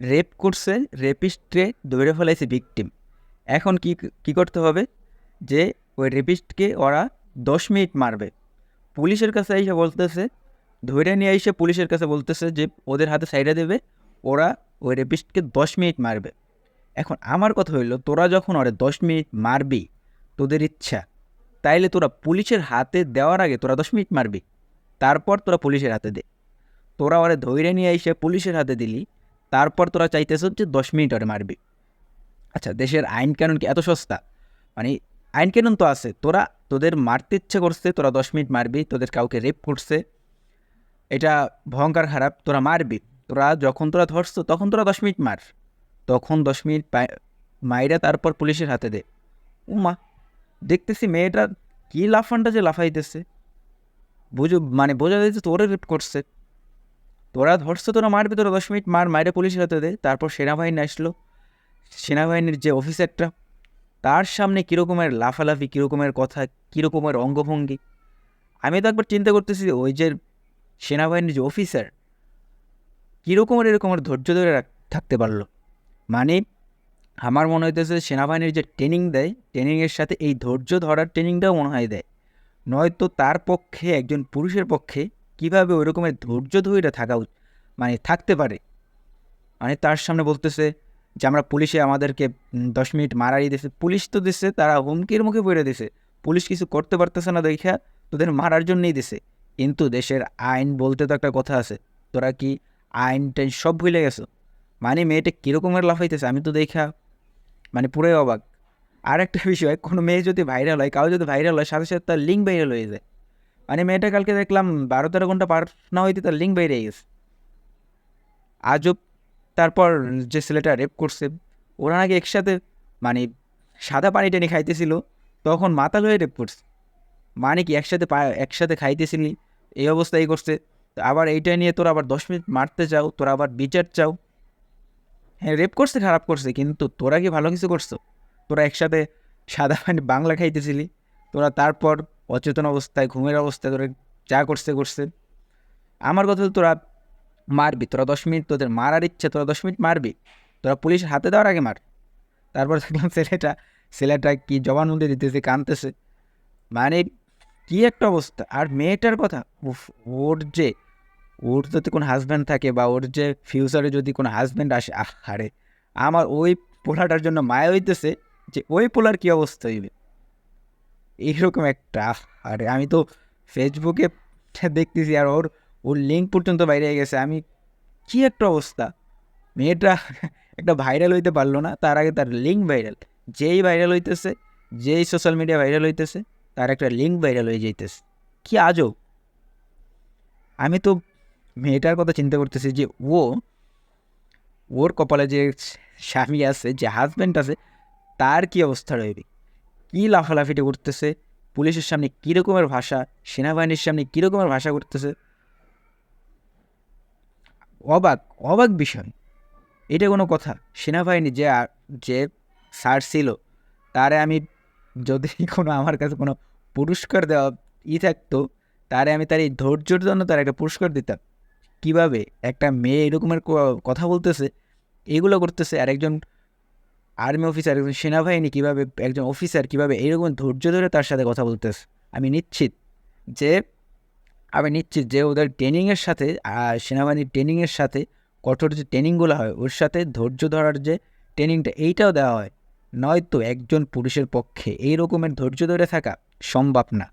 Rape করছে রেপিস্টকে ধরে ফেলাইছে ভিকটিম এখন কি কি করতে হবে? যে ওই রেপিস্টকে ওরা দশ মিনিট মারবে। পুলিশের কাছে এসে বলতেছে ধরে নিয়ে এসে পুলিশের কাছে বলতেছে যে ওদের হাতে সাইডে দেবে, ওরা ওই রেপিস্টকে দশ মিনিট মারবে। এখন আমার কথা হইল, তোরা যখন ওরে দশ মিনিট মারবি, তোদের ইচ্ছা, তাইলে তোরা পুলিশের হাতে দেওয়ার আগে তোরা দশ মিনিট মারবি, তারপর তোরা পুলিশের হাতে দে। তোরা ওরে ধৈর্য নিয়ে এসে পুলিশের হাতে দিলি তারপর তোরা চাইতেছ যে দশ মিনিট ওরে মারবি। আচ্ছা দেশের আইন কানুন কি এত সস্তা? মানে আইন কানুন তো আছে। তোরা, তোদের মারতে ইচ্ছে করছে, তোরা দশ মিনিট মারবি, তোদের কাউকে রেপ করছে। এটা ভয়ঙ্কর খারাপ, তোরা মারবি। তোরা যখন তোরা ধরছো, তখন তোরা দশ মিনিট মার। তখন দশ মিনিট মাইরা তারপর পুলিশের হাতে দে। উমা, দেখতেছি মেয়েটা কী লাফানটা যে লাফাইতেছে। বুঝো মানে বোঝা যাচ্ছে তোরে রেপ করছে। তোরা ধরছো তোরা মারবি, তোরা দশ মিনিট মার, মাইরে পুলিশের হাতে দে তারপর সেনাবাহিনী আসলো। সেনাবাহিনীর যে অফিসারটা, তার সামনে কীরকমের লাফালাফি, কীরকমের কথা, কীরকমের অঙ্গভঙ্গি। আমি তো একবার চিন্তা করতেছি, ওই যে সেনাবাহিনীর যে অফিসার, কীরকমের এরকমের ধৈর্য ধরে থাকতে পারল। মানে আমার মনে হইতেছে সেনাবাহিনীর যে ট্রেনিং দেয় ট্রেনিংয়ের সাথে এই ধৈর্য ধরার ট্রেনিংটাও মনে হয় দেয়। নয়তো তার পক্ষে, একজন পুরুষের পক্ষে কীভাবে ওই রকমের ধৈর্য ধরে থাকা মানে থাকতে পারে। মানে তার সামনে বলতেছে যে, আমরা পুলিশে আমাদেরকে দশ মিনিট মারাই দিছে। পুলিশ তো দিছে, তারা হুমকির মুখে পড়ে দিছে। পুলিশ কিছু করতে পারতেছে না দেখা তোদের মারার জন্যই দিছে। কিন্তু দেশের আইন বলতে তো একটা কথা আছে, তোরা কি আইন টাইন সব ভুলে গেছো? মানে মেয়েটা কীরকমের লাফাইতেছে, আমি তো দেখা মানে পুরোই অবাক। আর একটা বিষয়, কোনো মেয়ে যদি ভাইরাল হয় কাউ যদি ভাইরাল হয়, সাথে সাথে তার লিঙ্ক ভাইরাল হয়ে যায়। মানে মেয়েটা কালকে দেখলাম বারো তেরো ঘণ্টা পার না হইতে তার লিঙ্ক বাইরে গেছে। আজব। তারপর যে ছেলেটা রেপ করছে, ওরা নাকি একসাথে মানে সাদা পানি টেনে খাইতেছিল, তখন মাতাল হয়ে রেপ করছে। মানে কি একসাথে পা, একসাথে খাইতেছিলি, এই অবস্থায় করছে। আবার এইটা নিয়ে তোর আবার দশ মিনিট মারতে চাও তোরা আবার বিচার চাও। হ্যাঁ রেপ করছে, খারাপ করছে, কিন্তু তোরা কি ভালো কিছু করছ? তোরা একসাথে সাদা পানি বাংলা খাইতেছিলি, তোরা তারপর অচেতন অবস্থায়, ঘুমের অবস্থায় তোরা যা করছে করছে। আমার কথা তোরা মারবি, তোরা দশ মিনিট তোদের মারার ইচ্ছে, তোরা দশ মিনিট মারবি। তোরা পুলিশের হাতে দেওয়ার আগে মার। তারপর দেখলাম ছেলেটা ছেলেটা কি জবানবন্দি দিতেছে কানতেছে মানে কি একটা অবস্থা। আর মেয়েটার কথা ওর যে, ওর যদি কোনো হাজব্যান্ড থাকে বা ওর যে ফিউচারে যদি কোনো হাজব্যান্ড আসে আরে আমার ওই পোলাটার জন্য মায়া হইতেছে যে, ওই পোলার কী অবস্থা হইবে? এইরকম একটা আরে আমি তো ফেসবুকে দেখতেছি আর ওর ওর লিঙ্ক পর্যন্ত বাইরে গেছে। আমি কি একটা অবস্থা? মেয়েটা একটা ভাইরাল হইতে পারল না, তার আগে তার লিঙ্ক ভাইরাল যেই ভাইরাল হইতেছে, যেই সোশ্যাল মিডিয়া ভাইরাল হইতেছে, তার একটা লিঙ্ক ভাইরাল হয়ে যাইতেছে। কি আজব! আমি তো মেয়েটার কথা চিন্তা করতেছি যে ও, ওর কপালে যে স্বামী আছে, যে হাজব্যান্ড আছে, তার কি অবস্থা রইবে? কী লাফালাফিটি করতেছে? পুলিশের সামনে কী রকমের ভাষা? সেনাবাহিনীর সামনে কী রকমের ভাষা করতেছে? অবাক অবাক বিষয়। এটা কোনো কথা। সেনাবাহিনী যে যে স্যার ছিল, তারে আমি যদি কোনো আমার কাছে কোনো পুরস্কার দেওয়া ই থাকতো, তারে আমি তার এই ধৈর্যের জন্য তার একটা পুরস্কার দিতাম। কীভাবে? একটা মেয়ে এরকমের কথা বলতেছে, এগুলো করতেছে আর একজন আর্মি অফিসার একজন সেনাবাহিনী কীভাবে, একজন অফিসার কীভাবে এইরকম ধৈর্য ধরে তার সাথে কথা বলতেছে, আমি নিশ্চিত যে, আমি নিশ্চিত যে ওদের ট্রেনিংয়ের সাথে সেনাবাহিনীর ট্রেনিংয়ের সাথে, কঠোর যে ট্রেনিংগুলো হয়, ওর সাথে ধৈর্য ধরার যে ট্রেনিংটা এইটাও দেওয়া হয়। নয়তো একজন পুরুষের পক্ষে এই রকমের ধৈর্য ধরে থাকা সম্ভব না।